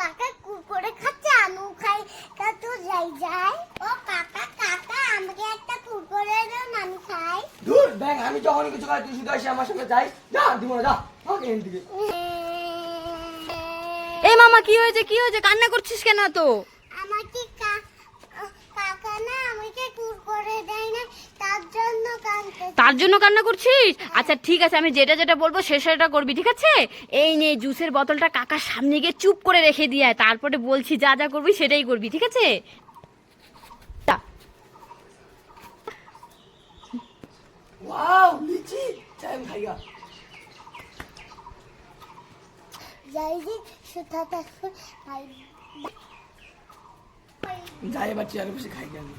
কাকা কুকুরে খাচ্ছে আমিও খাই। তা তো যাই যাই। ও কাকা কাকা আমাকে একটা কুকুরে দাও আমি খাই। দূর ব্যাং আমি যখন কিছু খাই তুই শুধু আসি আমার সঙ্গে যাই। যা দিব না যা আমাকে এখান থেকে এই মামা কি হয়েছে কি হয়েছে? কান্না করছিস কেন তো আমাকে কা- কাকা না আমাকে কুকুরে দেয় না তার জন্য কান্না করছিস আচ্ছা ঠিক আছে আমি যেটা যেটা বলব সে সেটা করবি ঠিক আছে এই নে জুসের বোতলটা কাকার সামনে গিয়ে চুপ করে রেখে দিয়ে আয়। তারপরে বলছি যা যা করবি সেটাই করবি ঠিক আছে। ওয়াও লিচি যাই যে সুতা যাই এবার চেয়ারে বসে খাই আমি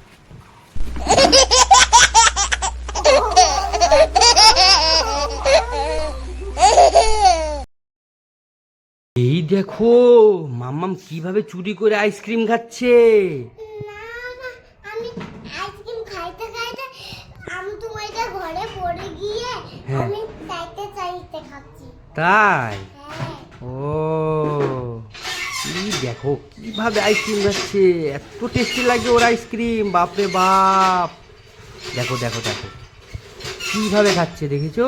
এই দেখো মাম্মাম কীভাবে চুরি করে আইসক্রিম খাচ্ছে? না না আমি আইসক্রিম খাইতে খাইতে আমি তো ওইটা ঘরে পড়ে গিয়ে হ্যাঁ। আমি চাইতে চাইতে খাচ্ছি। তাই? হ্যাঁ। ও। দেখো। কীভাবে আইসক্রিম খাচ্ছে এত টেস্টি লাগে ওর আইসক্রিম বাপরে বাপ। দেখো দেখো দেখো। কীভাবে খাচ্ছে দেখেছ?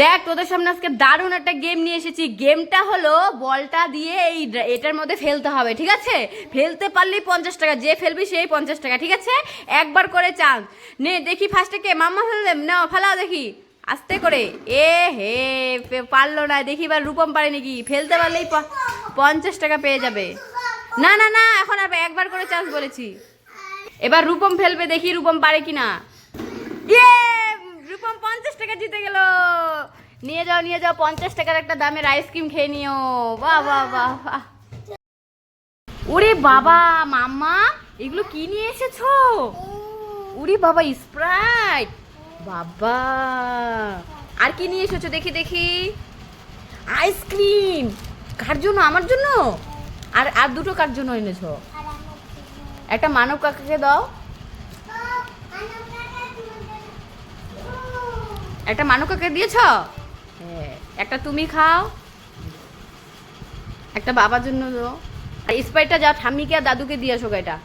দেখ তোদের সামনে আজকে দারুণ একটা গেম নিয়ে এসেছি। গেমটা হলো বলটা দিয়ে এই এটার মধ্যে ফেলতে হবে ঠিক আছে? ফেলতে পারলেই পঞ্চাশ টাকা যে ফেলবি সেই পঞ্চাশ টাকা ঠিক আছে? একবার করে চান্স। নে দেখি ফার্স্টে কে? মাম্মা ফেললে না ফেলাও দেখি। আস্তে করে। এ হে পারল না দেখি এবার রূপম পারে নাকি ফেলতে পারলেই পঞ্চাশ টাকা পেয়ে যাবে। না না না এখন আর একবার করে চান্স বলেছি। এবার রূপম ফেলবে দেখি রূপম পারে কিনা। ইয়ে রূপম পঞ্চাশ টাকা জিতে গেল। নিয়ে যাও নিয়ে যাও পঞ্চাশ টাকার একটা দামের আইসক্রিম খেয়ে নিও। বাহ বাহ বাহ বাহ। ওরে বাবা মাম্মা এগুলো কি নিয়ে এসেছ? ওরে বাবা স্প্রাইট বাবা। আর কি নিয়ে এসেছ? দেখি দেখি। আইসক্রিম কার জন্য? আমার জন্য? আর আর দুটো কার জন্য এনেছো। একটা মানব কাকাকে দাও। ও, আমার কাকা একটা দিয়েছ? হ্যাঁ একটা তুমি খাও। একটা বাবার জন্য দাও। আর স্প্রাইটটা যাও ঠাম্মিকে আর দাদুকে দিয়ে আসো এটা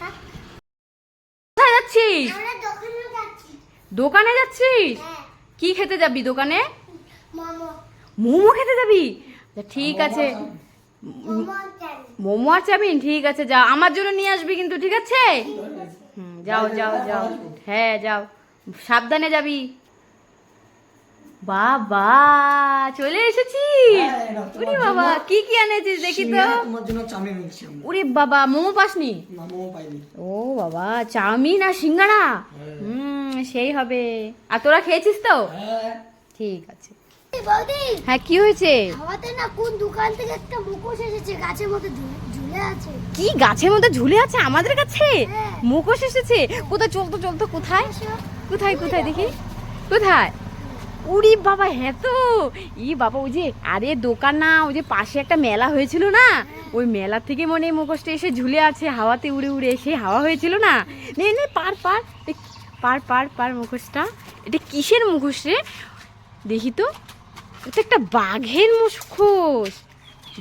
থাক। কোথায় যাচ্ছিস আমরা দোকানে যাচ্ছি দোকানে যাচ্ছিস? হ্যাঁ। কি খেতে যাবি দোকানে? মোমো। মোমো খেতে যাবি? ঠিক আছে। মোমো আর চাবিন ঠিক আছে যাও আমার জন্য নিয়ে আসবি কিন্তু ঠিক আছে? হুম যাও যাও যাও। হ্যাঁ যাও। সাবধানে যাবি। বাবা চলে এসেছিস হ্যাঁ, উরে বাবা কি কি এনেছিস দেখি তো। চাউমিন উরে বাবা মোমো পাসনি? ও বাবা চাউমিন আর সিঙ্গারা? হ্যাঁ। হুম সেই হবে। আর তোরা খেয়েছিস তো? হ্যাঁ। ঠিক আছে। হ্যাঁ কি হয়েছে? আমাদের না কোন দোকান থেকে একটা মুখোশ এসেছে গাছের মধ্যে ঝুলে- আছে। কি গাছের মধ্যে ঝুলে আছে আমাদের কাছে? হ্যাঁ। মুখোশ এসেছে? কোথায় চলতো চলতো কোথায়? কোথায় কোথায় দেখি? কোথায়? উরি বাবা হ্যাঁ তো। ই বাবা ওই যে আরে দোকান না ওই যে পাশে একটা মেলা হয়েছিল না? ওই মেলা থেকে মনে হয় মুখোশটা এসে ঝুলে আছে হাওয়াতে উড়ে উড়ে এসে হাওয়া হয়েছিল না? নে নে পার পার। পার পার পার মুখোশটা। এটা কিসের মুখোশ রে? দেখি তো। এটা একটা বাঘের মুখোশ।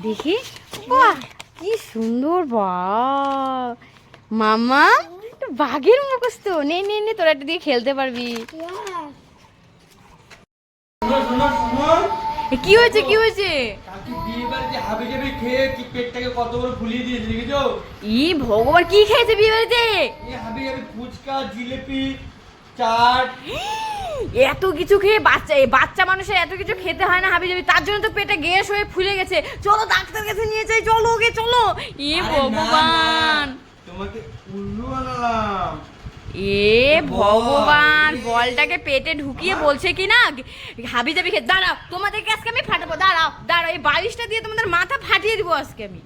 দেখি। বাহ কি সুন্দর বা মামা এটা বাঘের মুখোশ তো। নে নে নে তোরা একটা দিয়ে খেলতে পারবি। কি হয়েছে কি হয়েছে? ই ভগবান কি খেয়েছে বিয়ে বাড়িতে চাট। এত কিছু খেয়ে বাচ্চা বাচ্চা মানুষের এত কিছু খেতে হয় না হাবি যাবি তার জন্য তো পেটে গ্যাস হয়ে ফুলে গেছে। চলো ডাক্তার কাছে নিয়ে যাই চলো ওকে চলো। ই ভগবান। তোমাকে উল্লু এ ভগবান, বলটাকে পেটে ঢুকিয়ে বলছে কি না হাবি যাবি খেয়ে দাঁড়াও, তোমাদেরকে আজকে আমি ফাটাবো, দাঁড়াও দাঁড়াও, এই বালিশটা দিয়ে তোমাদের মাথা ফাটিয়ে দিব আজকে আমি।